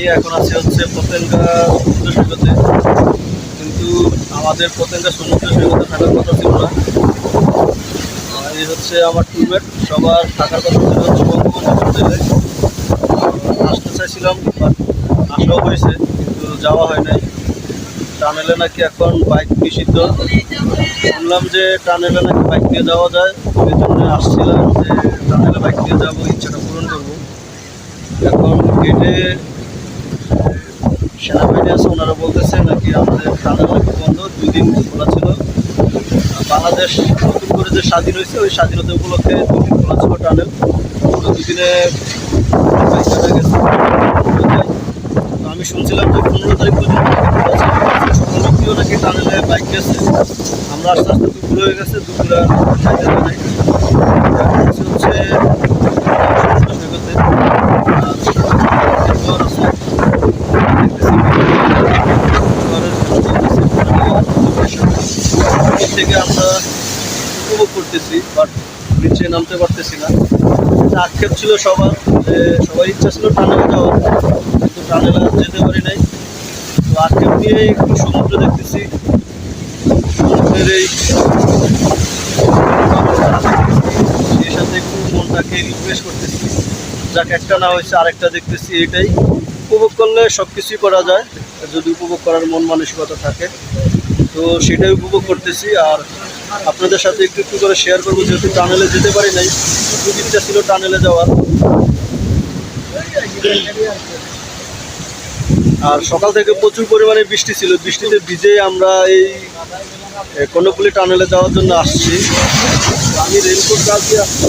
আমি এখন আছি হচ্ছে পতেঙ্গা সমুদ্র সৈকতে কিন্তু আমাদের পতেঙ্গা সমুদ্র সৈকতে থাকার কথা ছিল না। এই হচ্ছে আমার টুলমেট সবার থাকার কথা ছিল হচ্ছে আসতে চাইছিলাম বাট আসাও হয়েছে, কিন্তু যাওয়া হয় নাই। টানেলে নাকি এখন বাইক নিষিদ্ধ। শুনলাম যে টানেলে নাকি বাইক নিয়ে যাওয়া যায়। ওই জন্য আসছিলাম যে টানেলে বাইক নিয়ে যাব, ইচ্ছাটা পূরণ করব। এখন গেটে সেনাবাহিনী আছে, ওনারা বলতেছে নাকি আমাদের টানেল নাকি বন্ধ, দুই দিন খোলা ছিল। বাংলাদেশ নতুন করে যে স্বাধীন হয়েছে, ওই স্বাধীনতা উপলক্ষে দুই দিন খোলা ছিল পুরো দুদিনে আমি শুনছিলাম যে পনেরো তারিখ পর্যন্ত নাকি টানেলে বাইক গেছে। আমরা আস্তে আস্তে দুপুর হয়ে গেছে দুপুরে আর খাইতে পারি নাই। এখন হচ্ছে হচ্ছে সমুদ্র সৈকতে আর জ্বর আছে দেখতেছি থেকে আমরা উপভোগ করতেছি বাট নিচে নামতে পারতেছি না। আক্ষেপ ছিল সবার, যে সবার ইচ্ছা ছিল টানেলে যাওয়ার, কিন্তু টানেলে যেতে পারি নাই। তো আক্ষেপ নিয়ে একটু সমুদ্র দেখতেছি। সমুদ্রের এই সাথে একটু মনটাকে রিফ্রেশ করতেছি। যাক, একটা না হয়েছে, আরেকটা দেখতেছি এটাই। উপভোগ করলে সব কিছুই করা যায়। যদি উপভোগ করার মন মানসিকতা থাকে তো সেটাই উপভোগ করতেছি আর আপনাদের সাথে একটু একটু করে শেয়ার করব যেহেতু টানেলে যেতে পারি নাই। খুব ছিল টানেলে যাওয়ার। আর সকাল থেকে প্রচুর পরিমাণে বৃষ্টি ছিল। বৃষ্টিতে ভিজেই আমরা এই এ, কর্ণফুলি টানেলে যাওয়ার জন্য আসছি। আমি রেনকোট গাছ দিয়ে আসছি।